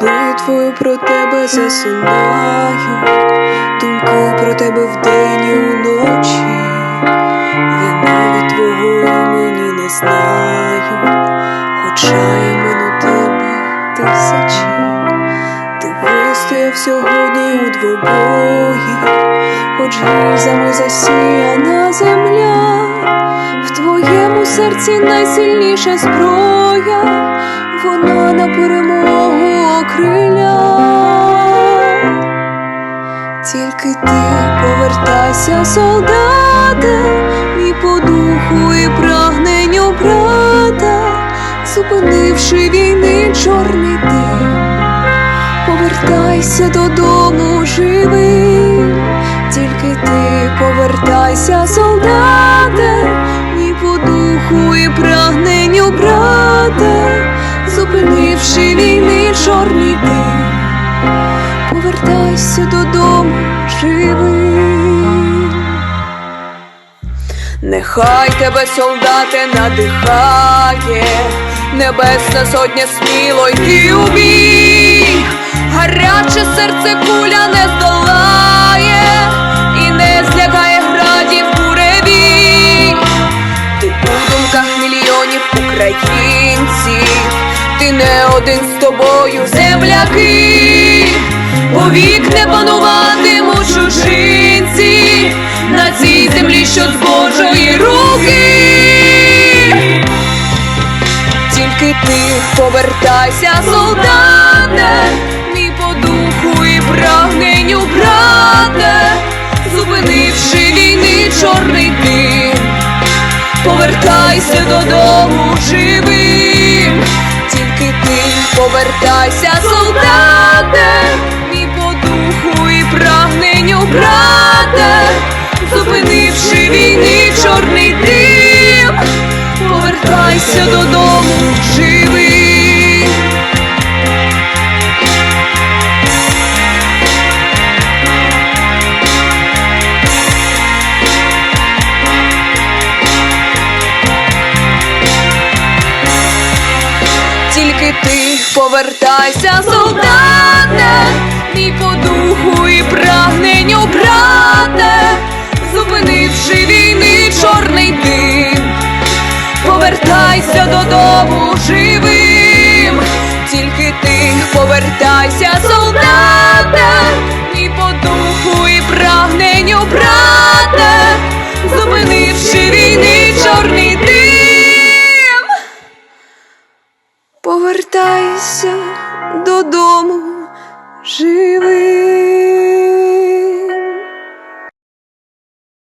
Молитвою про тебе засинаю, думки про тебе вдень і уночі. Я навіть твого імені не знаю, хоча у тебе тисячі. Ти вистояв сьогодні у двобої, хоч гільзами засіяна земля, в твоєму серці найсильніша зброя, вона на перемогу окриля. Тільки ти повертайся, солдате, мій по духу і прагненню брата, зупинивши війни чорний дим, повертайся додому живий, тільки ти повертайся, солдате, мій по духу і прагненню брата, зупинивши війни повертайся додому живий. Нехай тебе, солдате, надихає, небесна сотня сміло йти у бій, гаряче серце куля не здолає і не злякає градів буревій. Ти у думках мільйонів українців, ти не один з тобою, земляки, що з Божої руки. Тільки ти повертайся, солдате, мій по духу і прагненню, брате, зупинивши війни чорний дим повертайся додому живим, тільки ти повертайся, солдате, мій по духу і прагненню, брате, зупинивши повертайся додому живим. тільки ти повертайся, солдате, мій по духу і прагненню, брате, додому живим, тільки ти повертайся, солдате, мій по духу і прагненню, брате, зупинивши війни чорний дим. Повертайся додому живий.